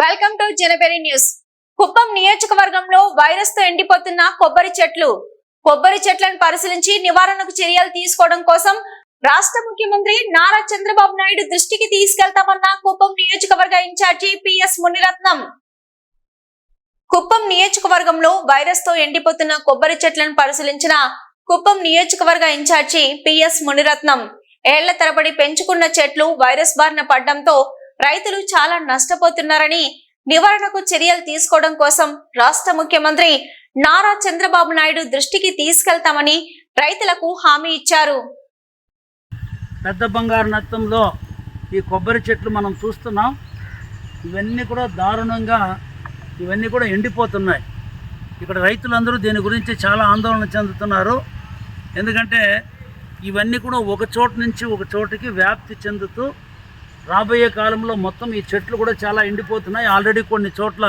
Welcome to జనబెరి news Kuppam నియోజకవర్గంలో వైరస్తో ఎండిపోతున్న కొబ్బరి చెట్లు. కొబ్బరి చెట్లను పరిశీలించి నివారణకు చర్యలు తీసుకోవడం కోసం రాష్ట్ర ముఖ్యమంత్రి నారా చంద్రబాబు నాయుడు దృష్టికి తీసుకెళ్తామన్న కుప్పం నియోజకవర్గ ఇన్ఛార్జి పిఎస్ మునిరత్నం. కుప్పం నియోజకవర్గంలో వైరస్తో ఎండిపోతున్న కొబ్బరి చెట్లను పరిశీలించిన కుప్పం నియోజకవర్గ ఇన్ఛార్జి పిఎస్ మునిరత్నం. ఏళ్ళ తరబడి పెంచుకున్న చెట్లు వైరస్ బారిన పడడంతో రైతులు చాలా నష్టపోతున్నారని నివారణకు చర్యలు తీసుకోవడం కోసం రాష్ట్ర ముఖ్యమంత్రి నారా చంద్రబాబు నాయుడు దృష్టికి తీసుకెళ్తామని రైతులకు హామీ ఇచ్చారు. పెద్ద బంగారు నత్తంలో ఈ కొబ్బరి చెట్లు మనం చూస్తున్నాం. ఇవన్నీ కూడా దారుణంగా ఇవన్నీ కూడా ఎండిపోతున్నాయి. ఇక్కడ రైతులందరూ దీని గురించి చాలా ఆందోళన చెందుతున్నారు. ఎందుకంటే ఇవన్నీ కూడా ఒక చోటు నుంచి ఒక చోటుకి వ్యాప్తి చెందుతూ రాబోయే కాలంలో మొత్తం ఈ చెట్లు కూడా చాలా ఎండిపోతున్నాయి. ఆల్రెడీ కొన్ని చోట్ల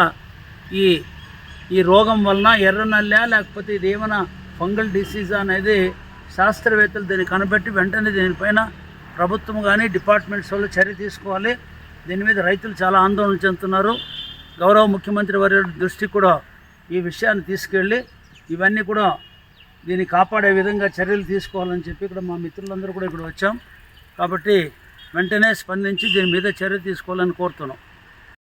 ఈ ఈ రోగం వలన ఎర్రనల్లా లేకపోతే ఇది ఏమైనా ఫంగల్ డిసీజ్ అనేది శాస్త్రవేత్తలు దీన్ని కనిపెట్టి వెంటనే దీనిపైన ప్రభుత్వం కానీ డిపార్ట్మెంట్స్ వాళ్ళు చర్య తీసుకోవాలి. దీని మీద రైతులు చాలా ఆందోళన చెందుతున్నారు. గౌరవ ముఖ్యమంత్రి వారి దృష్టికి కూడా ఈ విషయాన్ని తీసుకెళ్ళి ఇవన్నీ కూడా దీన్ని కాపాడే విధంగా చర్యలు తీసుకోవాలని చెప్పి ఇక్కడ మా మిత్రులందరూ కూడా ఇక్కడ వచ్చాం. కాబట్టి వెంటనే స్పందించి దీని మీద చర్య తీసుకోవాలని కోరుతున్నాం.